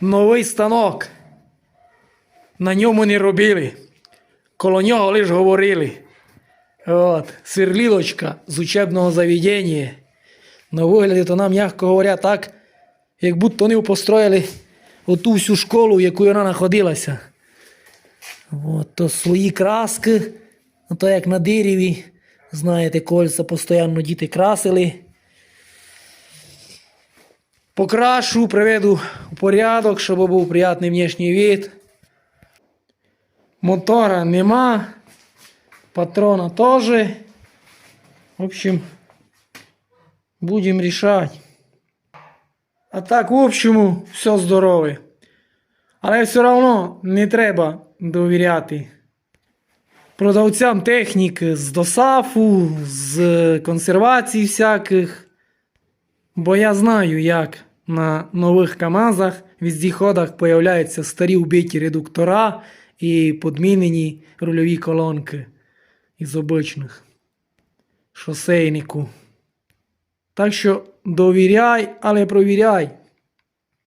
новий станок. На ньому не робили. Коло нього лише говорили. От, сверлілочка з учебного заведення. На вигляді то нам, м'яко говоря, так, як будто вони построїли оту всю школу, в яку вона знаходилася. От, то свої краски, то як на дереві, знаєте, кольця постійно діти красили. Покрашу, приведу порядок, щоб був приятний внешній вид. Мотора нема. Патрона теж. В общем, будемо рішати. А так, в общому, все здорове. Але все одно не треба довіряти продавцям технік з досафу, з консервації всяких. Бо я знаю, як на нових КАМАЗах, віздіходах появляються старі убиті редуктора і подмінені рульові колонки із обичних шосейнику. Так що довіряй, але провіряй.